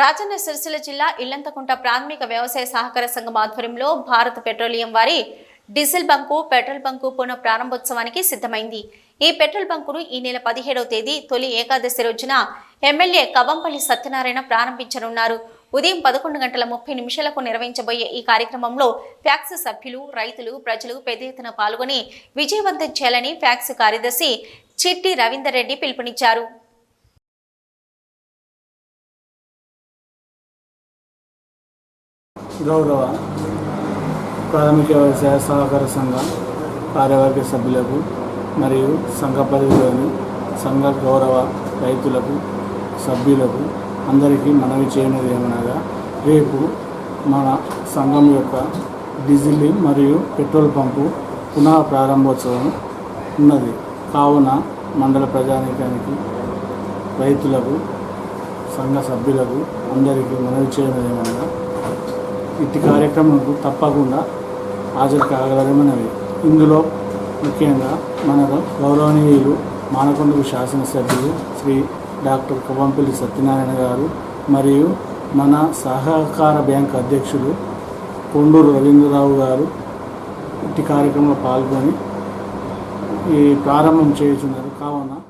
రాజన్న సిరిసిల్ల జిల్లా ఇల్లంతకుంట ప్రాథమిక వ్యవసాయ సహకార సంఘం ఆధ్వర్యంలో భారత్ పెట్రోలియం వారి డీజిల్ బంకు పెట్రోల్ బంకు పునః ప్రారంభోత్సవానికి సిద్ధమైంది. ఈ పెట్రోల్ బంకును ఈ నెల పదిహేడవ తేదీ తొలి ఏకాదశి రోజున ఎమ్మెల్యే కవంపల్లి సత్యనారాయణ ప్రారంభించనున్నారు. ఉదయం పదకొండు గంటల ముప్పై నిమిషాలకు నిర్వహించబోయే ఈ కార్యక్రమంలో ఫ్యాక్స్ సభ్యులు రైతులు ప్రజలు పెద్ద ఎత్తున పాల్గొని విజయవంతం చేయాలని ఫ్యాక్స్ కార్యదర్శి చిట్టి రవీందర్ రెడ్డి పిలుపునిచ్చారు. గౌరవ ప్రాథమిక వ్యవసాయ సహకార సంఘ కార్యవర్గ సభ్యులకు మరియు సంఘ పరిధిలోని సంఘ గౌరవ రైతులకు సభ్యులకు అందరికీ మనవి చేయనిది ఏమనగా రేపు మన సంఘం యొక్క డీజిల్ మరియు పెట్రోల్ పంపు పునః ప్రారంభోత్సవం ఉన్నది. కావున మండల ప్రజానీకానికి రైతులకు సంఘ సభ్యులకు అందరికీ మనవి చేయనిది ఏమనగా ఇట్టి కార్యక్రమంకు తప్పకుండా హాజరు కాగలమన్నవి ఇందులో ముఖ్యంగా మన గౌరవనీయులు మానకొండకు శాసనసభ్యులు శ్రీ డాక్టర్ కుబంపల్లి సత్యనారాయణ గారు మరియు మన సహకార బ్యాంక్ అధ్యక్షులు కొండూరు రవీంద్రరావు గారు ఇట్టి కార్యక్రమంలో పాల్గొని ఈ ప్రారంభం చేస్తున్నారు కావున